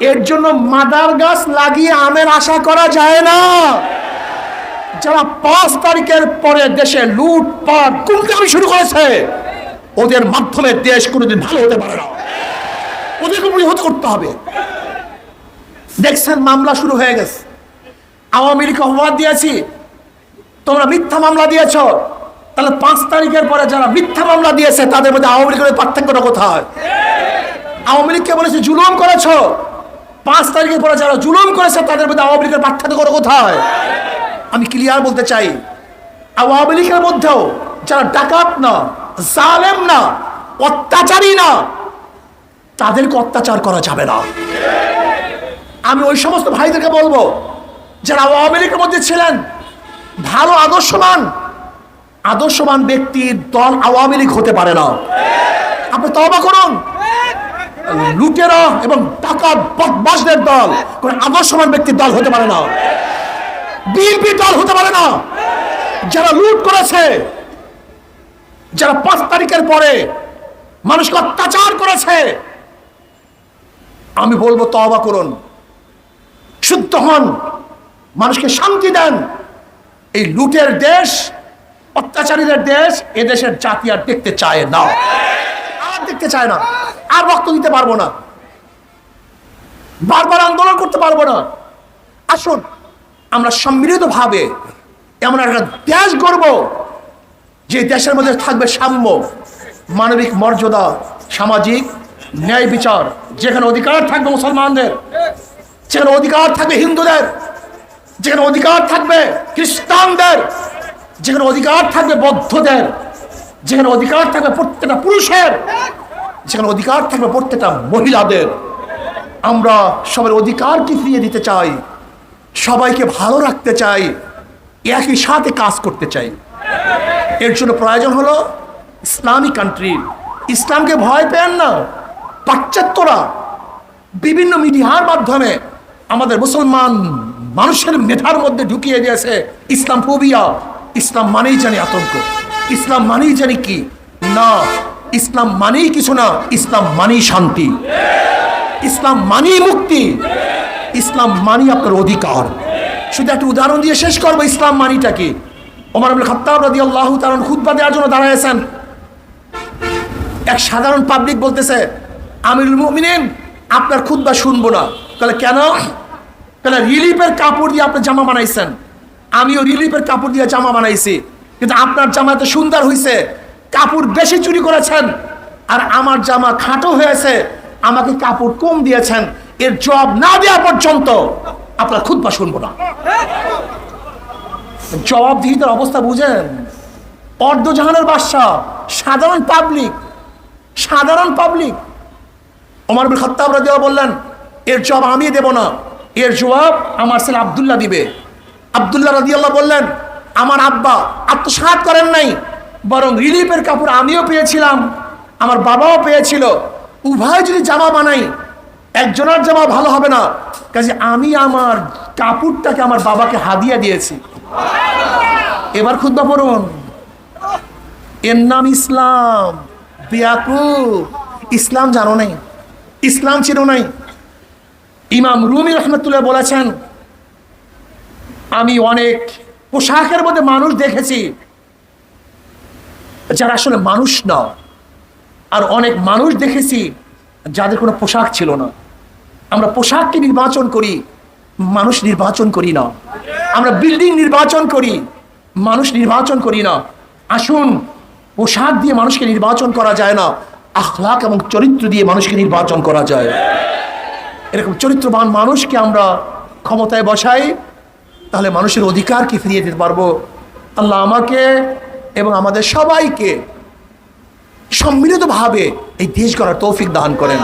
এর জন্য মাদার গাছ লাগিয়ে আমের আশা করা যায় না। যারা পাঁচ তারিখের পরে দেশে লুটপাট কুমকামি শুরু করেছে, ওদের মাধ্যমে দেশ কোনোদিন ভালো হতে পারে না। ওদেরকে প্রতিহত করতে হবে। দেখছেন, মামলা শুরু হয়ে গেছে। আওয়ামী লীগ অপবাদ দিয়েছি। তোমরা মিথ্যা মামলা দিয়েছ। তাহলে পাঁচ তারিখের পরে যারা মিথ্যা মামলা দিয়েছে, তাদের মধ্যে আওয়ামী লীগের পার্থক্যটা কোথায়? আওয়ামী লীগকে বলেছে, জুলুম করেছ। পাঁচ তারিখের পরে যারা জুলুম করেছে, তাদের মধ্যে আওয়ামী লীগের পার্থক্য করো কোথায়? আমি ক্লিয়ার বলতে চাই, আওয়ামী লীগের মধ্যেও যারা ডাকাত না, জালেম না, অত্যাচারী না, তাদেরকে অত্যাচার করা যাবে না। আমি ওই সমস্ত ভাইদেরকে বলব, যারা আওয়ামী লীগের মধ্যে ছিলেন, ভালো আদর্শবান আদর্শবান ব্যক্তির দল আওয়ামী লীগ হতে পারে না। আপনি তবা করুন। লুটেরা এবং টাকা বদমাসদের দল। কোন আদর্শবান ব্যক্তির দল হতে পারে না। বিএনপি দল হতে পারে না। যারা লুট করেছে, যারা পাঁচ তারিখের পরে মানুষকে অত্যাচার করেছে, আমি বলব তবা করুন। শুদ্ধ হন, মানুষকে শান্তি দেন। এই লুটের দেশ, অত্যাচারীদের দেশ এ দেশের জাতি আর দেখতে চায় না। আর দেখতে চায় না। আর রক্ত দিতে পারব না। বারবার আন্দোলন করতে পারব না। আসুন, আমরা সম্মিলিত ভাবে এমন একটা দেশ গড়ব, যে দেশের মধ্যে থাকবে সাম্য, মানবিক মর্যাদা, সামাজিক ন্যায় বিচার। যেখানে অধিকার থাকবে মুসলমানদের, যেখানে অধিকার থাকবে হিন্দুদের, যেখানে অধিকার থাকবে খ্রিস্টানদের, যেখানে অধিকার থাকবে বৌদ্ধদের, যেখানে অধিকার থাকবে প্রত্যেকটা পুরুষের। যেখানে অধিকার থাকবে প্রত্যেকটা মহিলাদের। আমরা সবার অধিকারকে ফিরিয়ে দিতে চাই? সবাইকে ভালো রাখতে চাই, একই সাথে কাজ করতে চাই। এর জন্য প্রয়োজন হলো ইসলামী কান্ট্রি ইসলামকে ভয় পেন না। পাশ্চাত্যরা বিভিন্ন মিডিয়ার মাধ্যমে আমাদের মুসলমান মানুষের মেধার মধ্যে ঢুকিয়ে দিয়েছে ইসলাম ফোবিয়া ইসলাম মানেই জানি আতঙ্ক। ইসলাম মানেই জানি কি? না। ইসলাম মানেই কিছু না, ইসলাম মানেই শান্তি। ইসলাম মানেই মুক্তি। ইসলাম মানি আপনার অধিকার। শুধু একটা উদাহরণ দিয়ে শেষ করব, ইসলাম মানিটা কি? ওমর আব্দুল খাত্তাব রাদি আল্লাহ তারণ খুদ্া দেওয়ার জন্য দাঁড়াইছেন এক সাধারণ পাবলিক বলতেছে, আমিরুল মুমিনিন, আপনার খুদ্া শুনব না। তাহলে কেন? তাহলে রিলিফের কাপড় দিয়ে আপনি জামা বানাইছেন। আমিও রিলিফের কাপড় দিয়ে জামা বানাইছি। কিন্তু আপনার জামা এত সুন্দর হয়েছে কাপড় বেশি চুরি করেছেন আর আমার জামা খাটো হয়েছে, আমাকে কাপড় কম দিয়েছেন। এর জব না দেওয়া পর্যন্ত আপনার খুদ্া শুনব না। জবাবদিহিতার অবস্থা বুঝেন? অর্ধজাহানের বাদশাহ, সাধারণ পাবলিক সাধারণ পাবলিক ওমর বিন খত্তাব রাদিয়াল্লাহু বললেন, এর জবাব আমি দেব না, এর জবাব আমার ছেলে আব্দুল্লাহ দিবে। আব্দুল্লাহ রাদিয়াল্লাহ বললেন, আমার আব্বা আত্মসাৎ করেন নাই বরং রিলিফের কাপড় আমিও পেয়েছিলাম, আমার বাবাও পেয়েছিল। উভয় যদি জামা বানাই, একজনের জামা ভালো হবে না। কাজে আমি আমার কাপড়টাকে আমার বাবাকে হাদিয়া দিয়েছি। এবার খুদ্া পড়ুন। এর নাম ইসলাম। ইসলাম জানো নাই? ইসলাম ছিল নাই? ইমাম রুমি রহমতুল্লাহ বলেছেন, আমি অনেক পোশাকের মধ্যে মানুষ দেখেছি যারা আসলে মানুষ না। আর অনেক মানুষ দেখেছি যাদের কোনো পোশাক ছিল না। আমরা পোশাককে নির্বাচন করি, মানুষ নির্বাচন করি না। আমরা বিল্ডিং নির্বাচন করি, মানুষ নির্বাচন করি না। আসুন, পোশাক দিয়ে মানুষকে নির্বাচন করা যায় না, আখলাক এবং চরিত্র দিয়ে মানুষকে নির্বাচন করা যায়। এরকম চরিত্রবান মানুষকে আমরা ক্ষমতায় বসাই, তাহলে মানুষের অধিকারকে ফিরিয়ে দিতে পারব। আল্লাহ আমাকে এবং আমাদের সবাইকে সম্মিলিতভাবে এই দেশ গড়ার তৌফিক দান করেন।